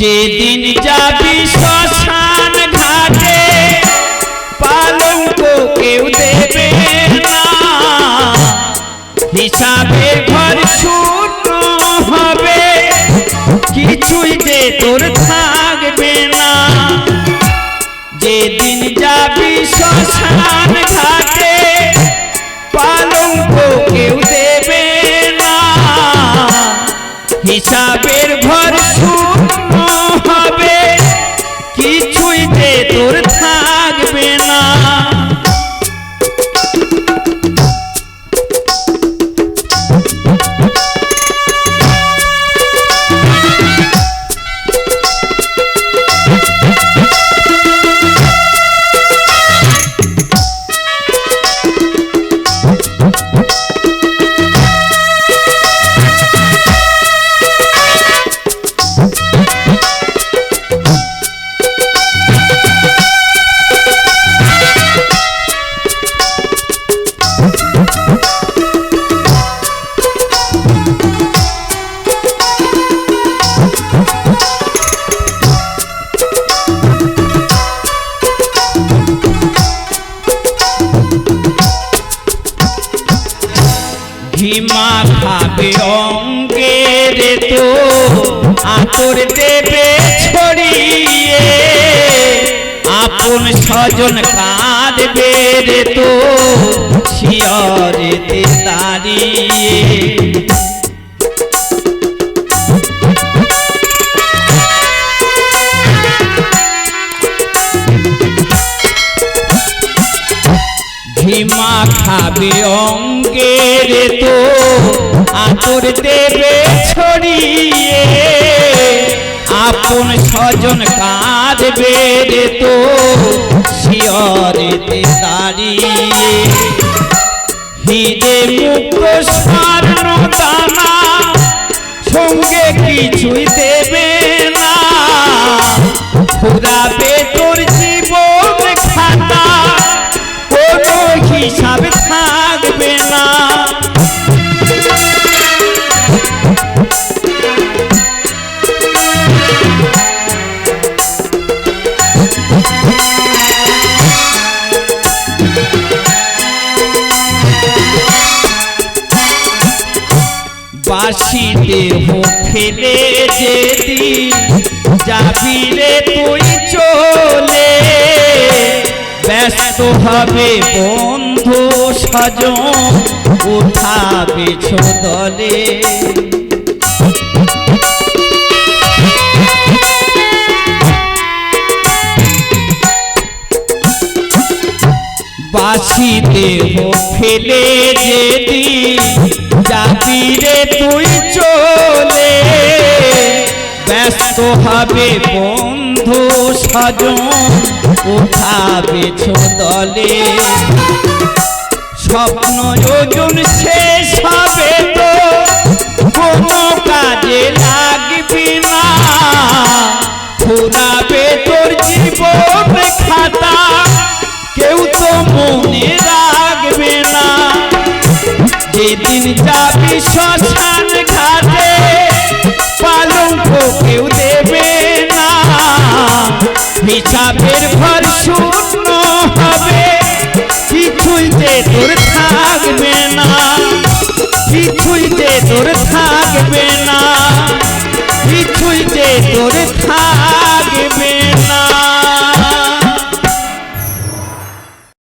যেদিন যাবি শ্মশান তোর ঘিমা খাবে রে তো আতর দেবে ছড়িয়ে। আপন স্বজন কাঁদবে রে তো শিয়রে দাঁড়িয়ে ভীমা খাবে অঙ্গের তো আতর দেবে ছড়িয়ে। আপন স্বজন কাঁদবে রে তো শিয়রেতে দাঁড়িয়ে। হিরে মুক্ত স্বর্ণ দানা, সঙ্গে কিছুই হিসাব থাকবে না বাসি দেহ ফেলে যেদি যাবি রে তুই চলে ব্যস্ত হবে বন্ধু সজন উঠাবে দলে বাসি দেহ ফেলে যেদি যাবি রে তুই চলে। ব্যস্ত হবে বন্ধু সজন, উঠাবে ছোদলে স্বপ্ন যোজন শেষ হবে তো, কোনো কাজে লাগবি না। ফুরাবে তোর জীবন খাতা, কেউ তো মনে রাখবে না। যেদিন যাবি শ্মশান ঘাটে, পালঙ্ক কেউ দেবে হিসাবের ঘর শূন্য হবে। কিছুই তোর থাকবে না। কিছুই তোর থাকবে না। কিছুই তোর